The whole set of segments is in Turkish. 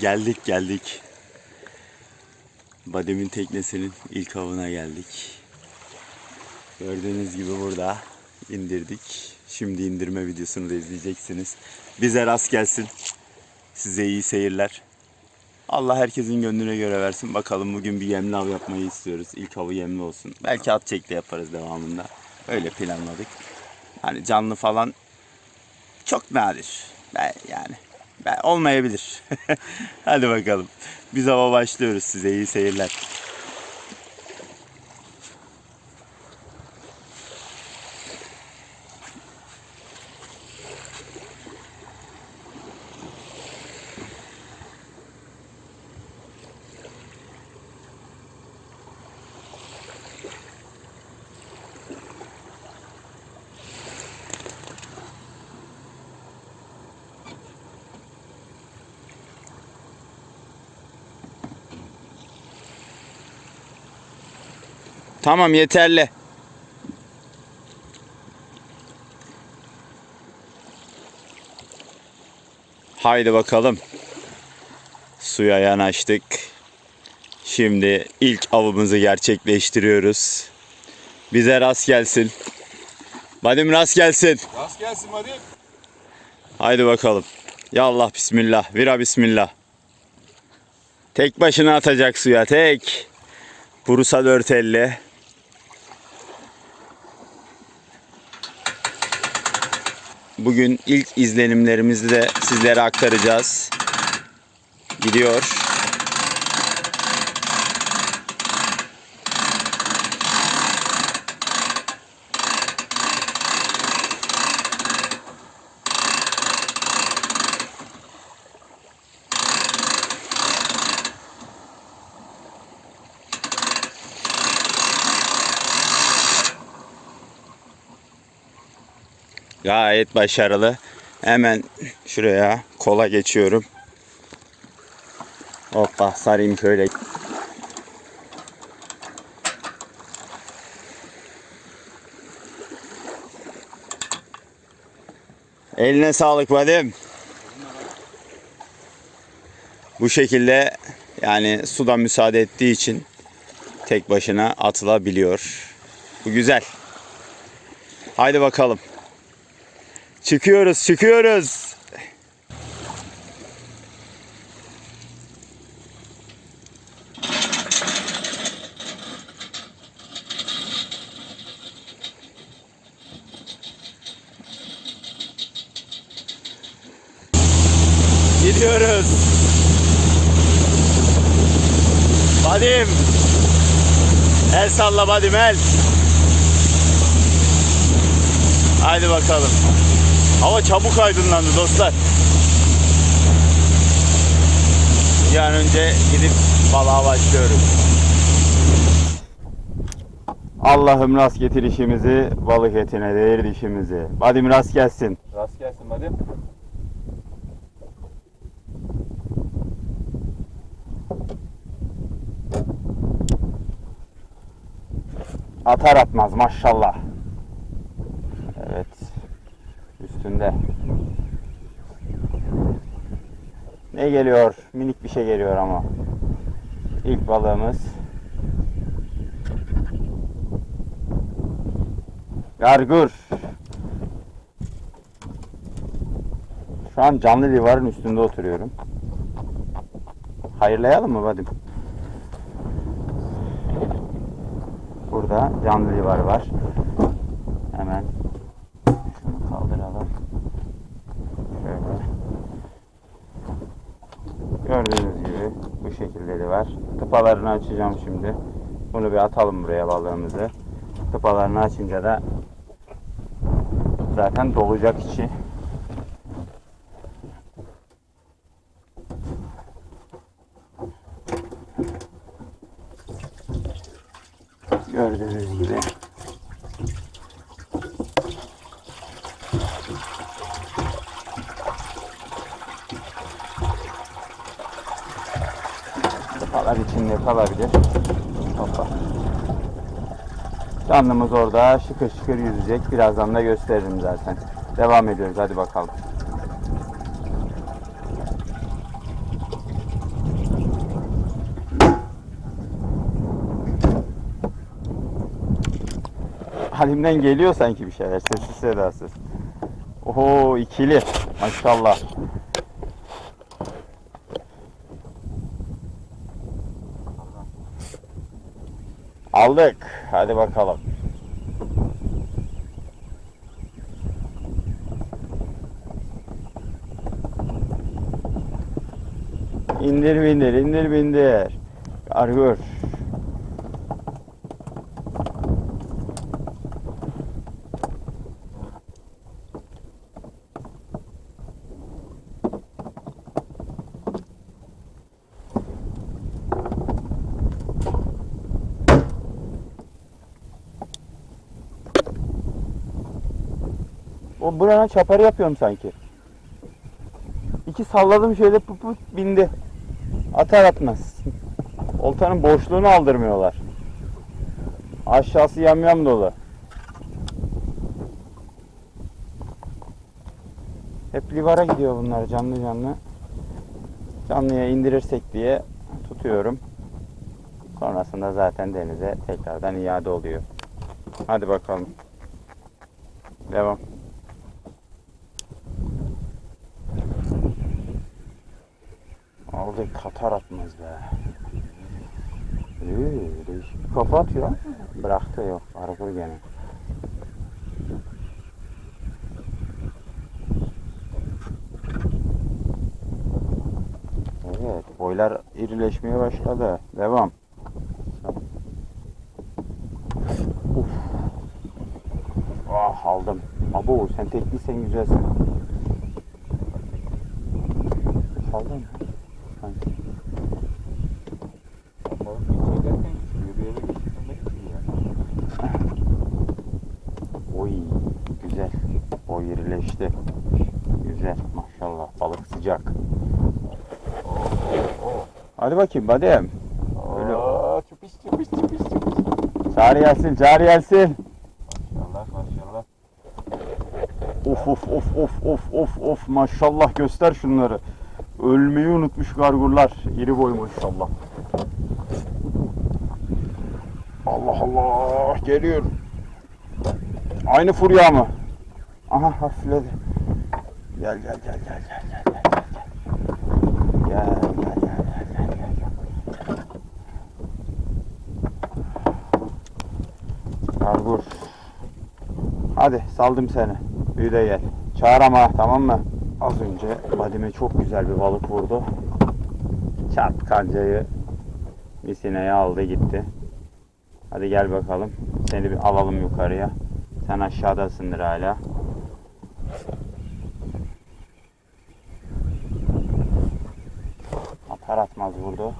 Geldik geldik. Badem'in teknesinin ilk avına geldik. Gördüğünüz gibi burada indirdik. Şimdi indirme videosunu da izleyeceksiniz. Bize rast gelsin. Size iyi seyirler. Allah herkesin gönlüne göre versin. Bakalım bugün bir yemli av yapmayı istiyoruz. İlk avı yemli olsun. Belki at çekti yaparız devamında. Öyle planladık. Hani canlı falan çok nadir. Yani olmayabilir. Hadi bakalım. Biz hava başlıyoruz size iyi seyirler. Tamam yeterli. Haydi bakalım. Suya yanaştık. Şimdi ilk avımızı gerçekleştiriyoruz. Bize rast gelsin. Badim rast gelsin. Rast gelsin hadi. Haydi bakalım. Ya Allah bismillah. Vira bismillah. Tek başına atacak suya tek. Bursa 450. Bugün ilk izlenimlerimizi de sizlere aktaracağız. Gidiyor. Gayet başarılı. Hemen şuraya kola geçiyorum. Hoppa sarayım şöyle. Eline sağlık Vadim. Bu şekilde yani suda müsaade ettiği için tek başına atılabiliyor. Bu güzel. Haydi bakalım. Çıkıyoruz, çıkıyoruz. Gidiyoruz. Badim. El salla Badim el. Haydi bakalım. Hava çabuk aydınlandı dostlar. Bir an önce gidip balığa başlıyoruz. Allah'ım rast getir işimizi, balık etine değir dişimizi. Badim rast gelsin. Rast gelsin hadi. Atar atmaz maşallah. Evet. Üstünde. Ne geliyor? Minik bir şey geliyor ama. İlk balığımız. Gargur. Şu an canlı livarın üstünde oturuyorum. Hayırlayalım mı Vadim? Burada canlı livar var. Hemen Gördüğünüz gibi bu şekilde de var. Tıpalarını açacağım şimdi. Bunu bir atalım buraya balığımızı. Tıpalarını açınca da zaten dolacak içi. Kanlımız orada şıkır şıkır yüzecek. Birazdan da gösteririm zaten. Devam ediyoruz hadi bakalım. Halimden geliyor sanki bir şeyler. Sessiz sedasız. Oho ikili. Maşallah. Aldık. Hadi bakalım. İndir bindir, indir bindir. Gargur. O burana çaparı yapıyorum sanki. İki salladım şöyle pıp pıp bindi. Atar atmaz. Oltanın boşluğunu aldırmıyorlar. Aşağısı yamyam dolu. Hep livara gidiyor bunlar canlı canlı. Canlıya indirirsek diye tutuyorum. Sonrasında zaten denize tekrardan iade oluyor. Hadi bakalım. Devam. Aldı katar atmaz be. Ee, değişik kafa atıyor. Bıraktı yok. Arabur gene. Evet, boylar irileşmeye başladı. Devam. Uf. Ah aldım. Abo sen tekliysen güzelsin. Aldın. Sanki. Balık çekerken yürüyerek üstünde gidiyor. Oy güzel. O irileşti. Güzel maşallah. Balık sıcak. Hadi bakayım badem. Öyle. Aa, çupiş çupiş çupiş çupiş. Çağır gelsin, çağır gelsin. Maşallah maşallah. Of of of of of of of maşallah göster şunları. Ölmeyi unutmuş gargurlar. İri boy maşallah. Allah Allah geliyor. Aynı furya mı? Aha hafifledi. Gel gel gel gel gel. Gel gel gel gel gel gel. gel. Gargur. Hadi saldım seni. Büyü de gel. Çağır ama tamam mı? Az önce Vadime çok güzel bir balık vurdu. Çarp kancayı misineye aldı gitti. Hadi gel bakalım. Seni bir alalım yukarıya. Sen aşağıdasındır hala. Atar atmaz vurdu.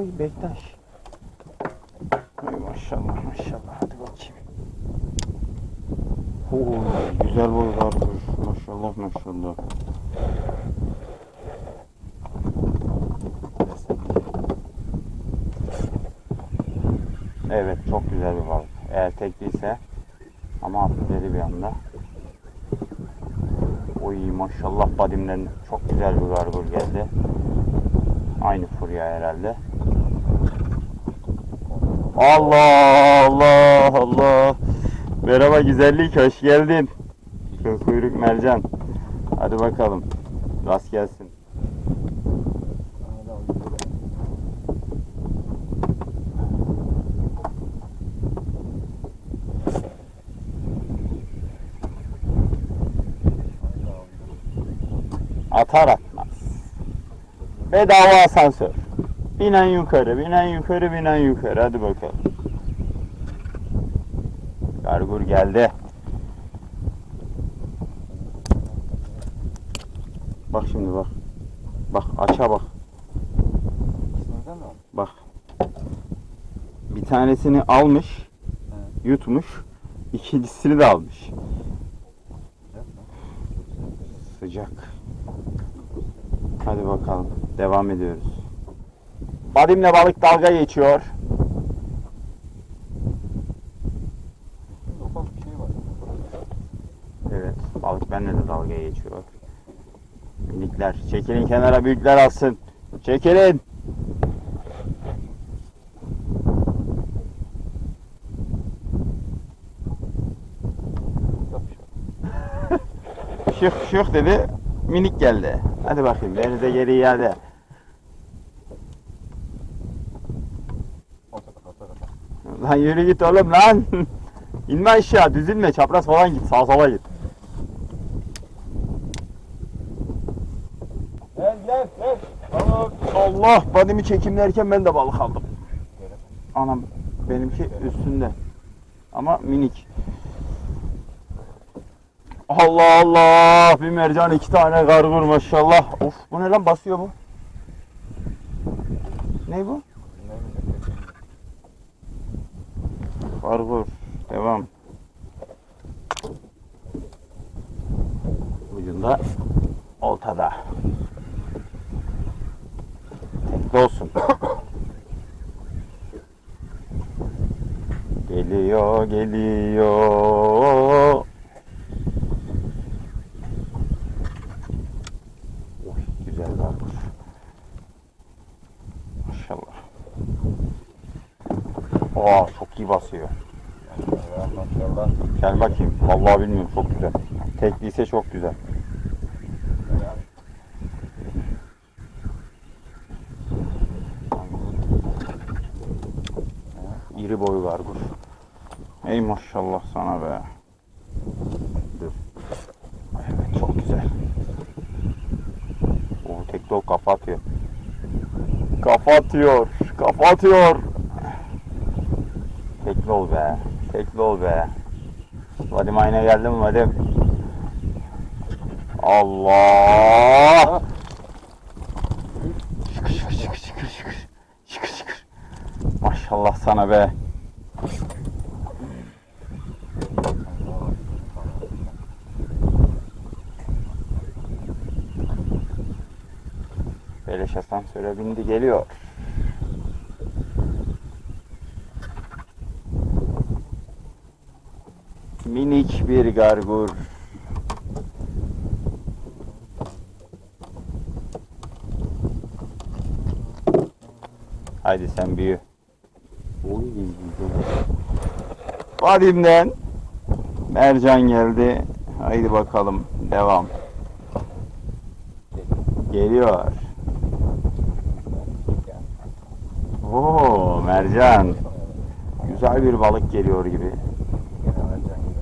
Oy Bektaş. Ay maşallah maşallah hadi bakayım. Oo, güzel boy vardır. Maşallah maşallah. Evet çok güzel bir balık. Eğer tekliyse ama hafifledi bir anda. Oy maşallah badimden çok güzel bir gargur geldi. Aynı furya herhalde. Allah Allah Allah. Merhaba güzellik hoş geldin. Kuyruk mercan. Hadi bakalım. Rast gelsin. Atar. Bedava asansör. Binen yukarı, binen yukarı, binen yukarı. Hadi bakalım. Gargur geldi. Bak şimdi bak. Bak aça bak. Bak. Bir tanesini almış, yutmuş. ikincisini de almış. Sıcak. Hadi bakalım. Devam ediyoruz. Badimle balık dalga geçiyor. Evet. Balık benimle de dalga geçiyor. Minikler. Çekilin kenara büyükler alsın. Çekilin. Şık şık dedi. Minik geldi. Hadi bakayım denize geri iade. Lan yürü git oğlum lan. İnme aşağı düzülme çapraz falan git sağa sola git. Gel gel gel. Tamam. Allah badimi çekimlerken ben de balık aldım. Anam benimki üstünde. Ama minik. Allah Allah bir mercan iki tane gargur maşallah. Of bu ne lan basıyor bu? Ne bu? Gargur. Devam. Ucunda oltada. Tekli olsun. Geliyor, geliyor. Oy, güzel gargur. Maşallah. Aa, çok iyi basıyor. Maşallah. Gel bakayım. Vallahi bilmiyorum çok güzel. Tekliyse çok güzel. İri boyu gargur. Ey maşallah sana be. Evet çok güzel. O tekli ol kafa atıyor. Kafa. Ol be. Tekli ol be. Vadim ayna geldi mi Vadim? Allah! Şıkır şıkır şıkır şıkır şıkır. Şıkır şıkır. Maşallah sana be. Beleş asansöre bindi geliyor. Minik bir gargur. Haydi sen büyü. Vadimden mercan geldi. Haydi bakalım devam. Geliyor. Oo mercan. Güzel bir balık geliyor gibi. Gene mercan gibi.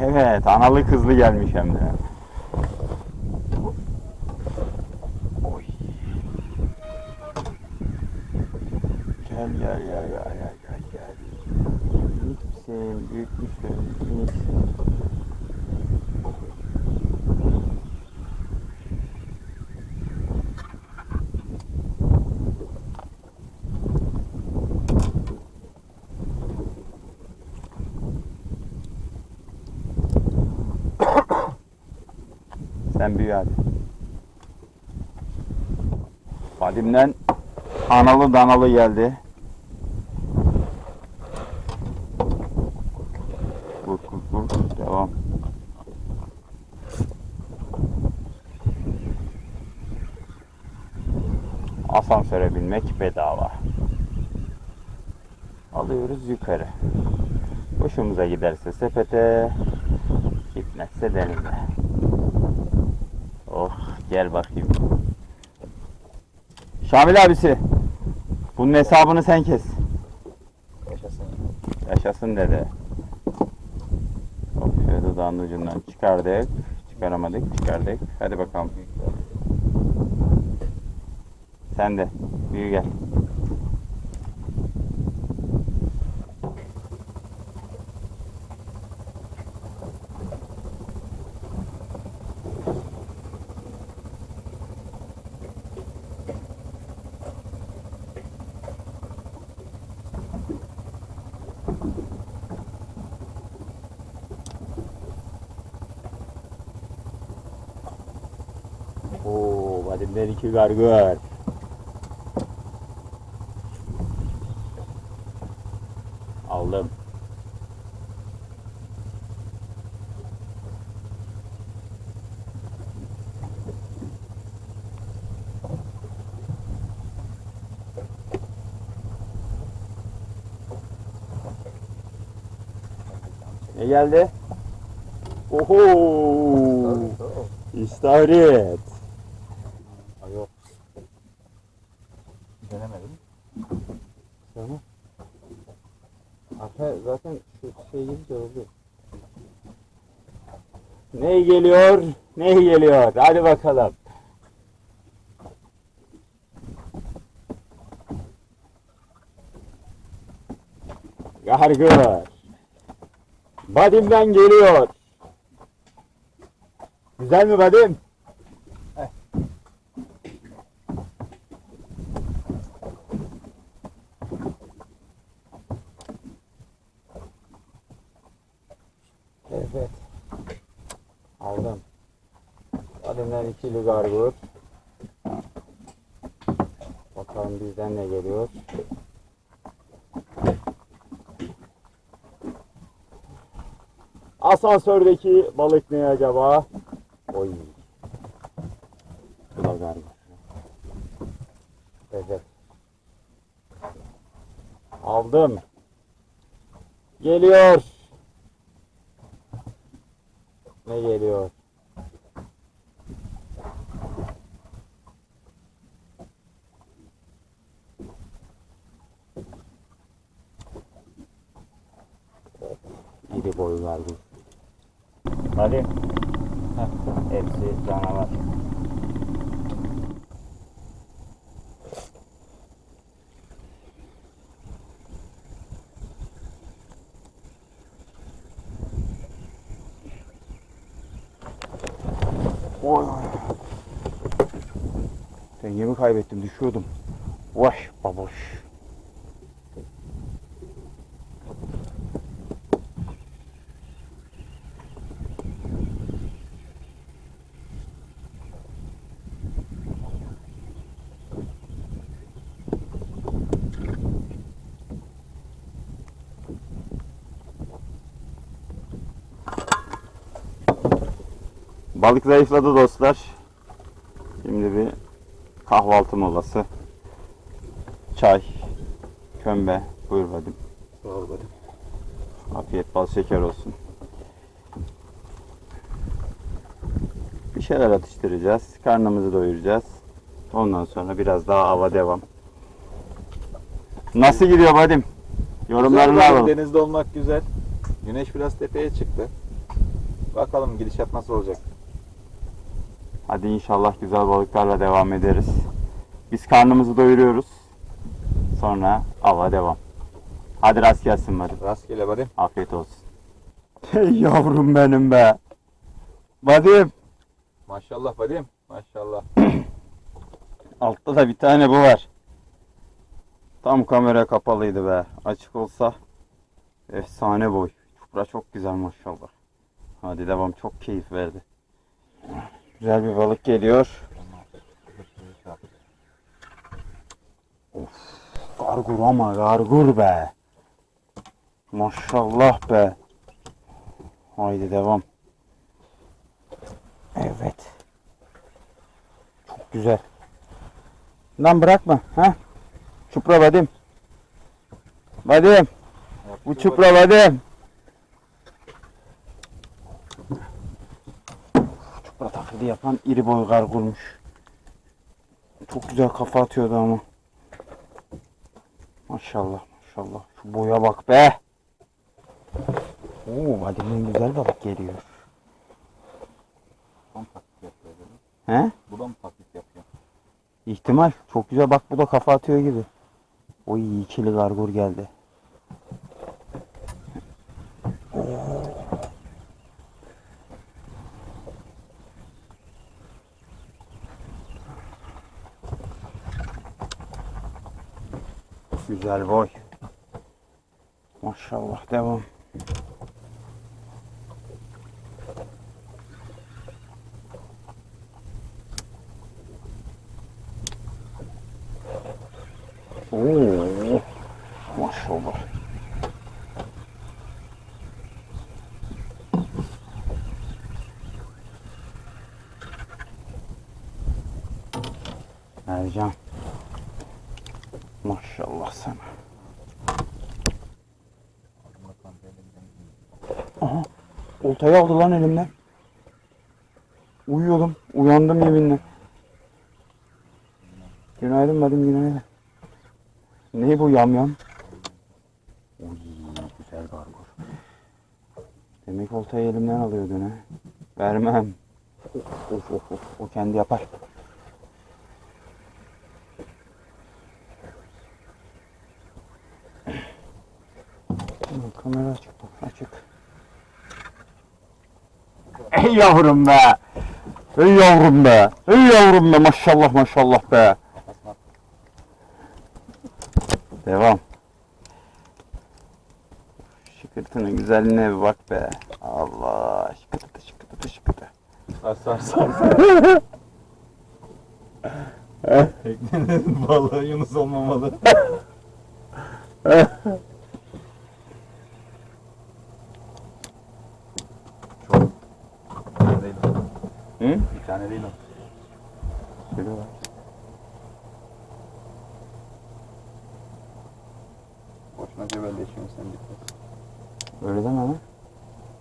Evet, analı kızlı gelmiş hem de. Oy. Gel gel gel gel gel gel gel. Minik misin? Büyük müsün? Sen büyü hadi. Vadimden analı danalı geldi. Vur vur vur. Devam. Asansöre binmek bedava. Alıyoruz yukarı. Hoşumuza giderse sepete, gitmezse denize. Gel bakayım. Şamil abisi. Bunun hesabını sen kes. Yaşasın. Yaşasın dede. Hop şöyle dudağının ucundan çıkardık. Çıkaramadık çıkardık. Hadi bakalım. Sen de. Büyü gel. Oo, vadimden iki gargör. Aldım. Ne geldi? Oho! İstavrit. Yok. Denemedim. Sana. Arka zaten şu şey gelince oluyor. Ne geliyor? Ne geliyor? Hadi bakalım. Gargır. Badim'den geliyor. Güzel mi Badim? Evet. Aldım. Badim'den ikili gargur. Bakalım bizden ne geliyor. Asansördeki balık ne acaba? Oy. Bu da gargur. Evet. Aldım. Geliyor. Ne geliyor? İri boyu verdi. Hadi. Heh, hepsi canavar. Oy. Dengemi kaybettim, düşüyordum. Vay baboş. Balık zayıfladı dostlar. Şimdi bir kahvaltı molası. Çay, kömbe. Buyur Vadim. Sağ ol Badim. Afiyet bal şeker olsun. Bir şeyler atıştıracağız. Karnımızı doyuracağız. Ondan sonra biraz daha hava devam. Nasıl gidiyor Vadim? Yorumlarını Güzel alalım. Denizde olmak güzel. Güneş biraz tepeye çıktı. Bakalım gidişat nasıl olacak. Hadi inşallah güzel balıklarla devam ederiz. Biz karnımızı doyuruyoruz. Sonra hava devam. Hadi rast gelsin Vadim. Rastgele Badim. Afiyet olsun. Hey yavrum benim be. Vadim. Maşallah Badim. Maşallah. Altta da bir tane bu var. Tam kamera kapalıydı be. Açık olsa efsane boy. Çupra çok güzel maşallah. Hadi devam çok keyif verdi. Güzel bir balık geliyor. Of, gargur ama gargur be. Maşallah be. Haydi devam. Evet. Çok güzel. Lan bırakma. Ha? Çupra Vadim. Vadim. Bu çupra Vadim. Çupra taklidi yapan iri boy gargurmuş. Çok güzel kafa atıyordu ama. Maşallah maşallah. Şu boya bak be. Oo Vadim'den güzel balık geliyor. Tam taklit yapıyor dedim. He? Bu da mı taklit yapıyor? İhtimal. Çok güzel. Bak bu da kafa atıyor gibi. Oy ikili gargur geldi. Güzel boy. Maşallah devam. Oo. Maşallah. Ercan. Maşallah sana. Aha. Oltayı aldı lan elimden. Uyuyordum. Uyandım yeminle. Günaydın Vadim günaydın. Ne bu yam yam? Uy, güzel gargur. Demek oltayı elimden alıyordun ha. Vermem. Of of of o kendi yapar. Kamera açık açık. Ey yavrum be. Ey yavrum be. Ey yavrum be maşallah maşallah be. Devam. Şıkırtının güzelliğine bir bak be. Allah şıkırtı şıkırtı şıkırtı. Sar sar sar. Teknenin balığı Yunus olmamalı. Çok. Bir tane değil o. Hı? Bir tane değil o. Şöyle var. Boşuna cebelleşiyorsun sen bir Öyle deme lan.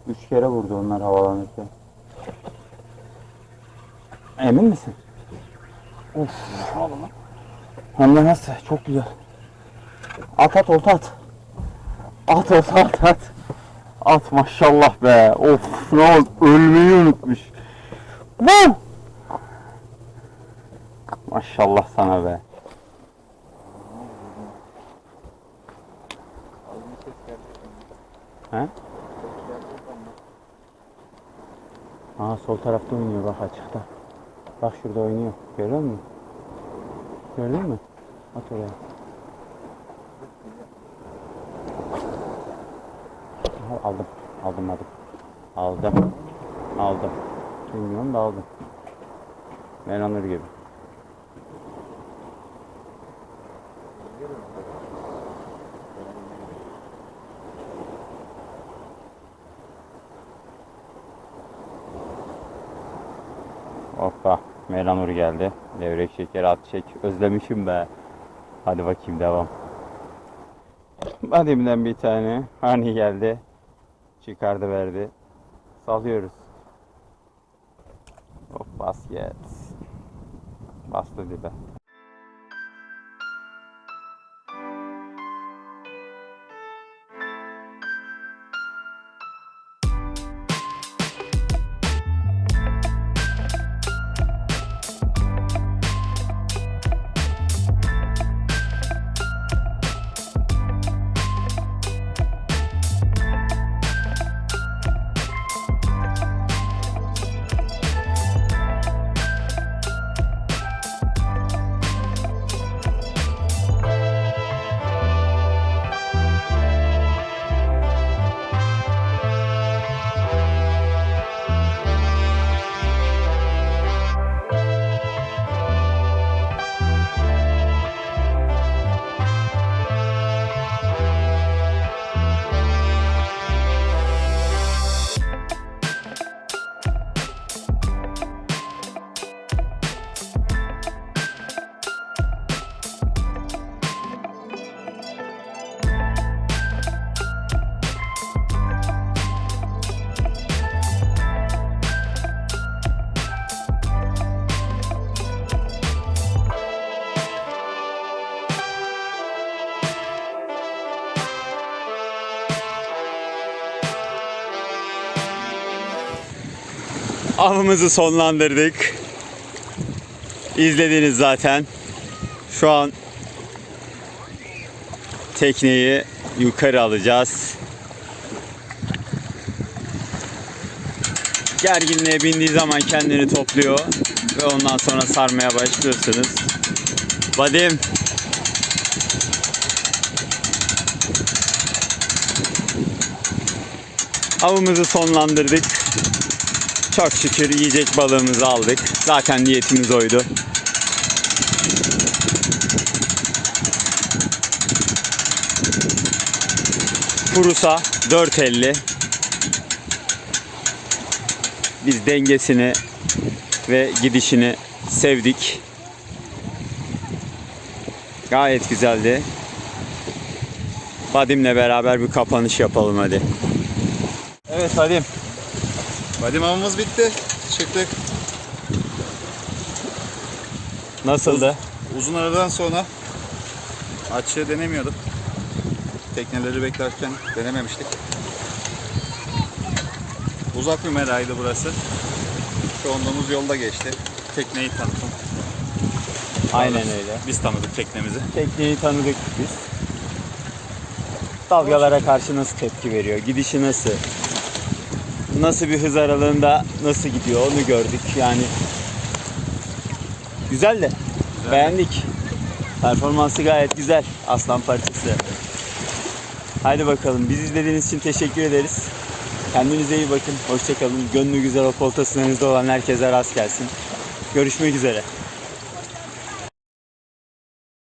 Üç kere vurdu onlar havalanırken. Emin misin? Of. Hem de nasıl? Çok güzel. At at olta at. At olta at at. At maşallah be. Of ne oldu? Ölmeyi unutmuş. Bu. Maşallah sana be. He? Aa sol tarafta oynuyor bak açıkta. Bak şurada oynuyor. Görüyor musun? Gördün mü? At oraya. Aha, aldım. Aldım aldım. Aldım. Aldım. Bilmiyorum da aldım. Ben alır gibi. Hoppa. Melanur geldi. Levrek şeker at çek. Özlemişim be. Hadi bakayım devam. Badimden bir tane. Hani geldi. Çıkardı verdi. Salıyoruz. Avımızı sonlandırdık. İzlediniz zaten. Şu an tekneyi yukarı alacağız. Gerginliğe bindiği zaman kendini topluyor ve ondan sonra sarmaya başlıyorsunuz. Vadim Avımızı sonlandırdık. Çok şükür yiyecek balığımızı aldık. Zaten niyetimiz oydu. Kurusa 4.50. Biz dengesini ve gidişini sevdik. Gayet güzeldi. Vadim'le beraber bir kapanış yapalım hadi. Evet Vadim. Vadim avımız bitti. Çıktık. Nasıldı? Uzun aradan sonra açığı denemiyorduk. Tekneleri beklerken denememiştik. Uzak bir meraydı burası. Şu olduğumuz yolda geçti. Tekneyi tanıttım. Aynen öyle. Biz tanıdık teknemizi. Tekneyi tanıdık biz. Dalgalara karşı nasıl tepki veriyor? Gidişi nasıl? Nasıl bir hız aralığında nasıl gidiyor onu gördük yani. Güzel de. Beğendik. Performansı gayet güzel. Aslan parçası. Haydi bakalım. Biz izlediğiniz için teşekkür ederiz. Kendinize iyi bakın. Hoşçakalın. Gönlü güzel o koltasınızda olan herkese rast gelsin. Görüşmek üzere.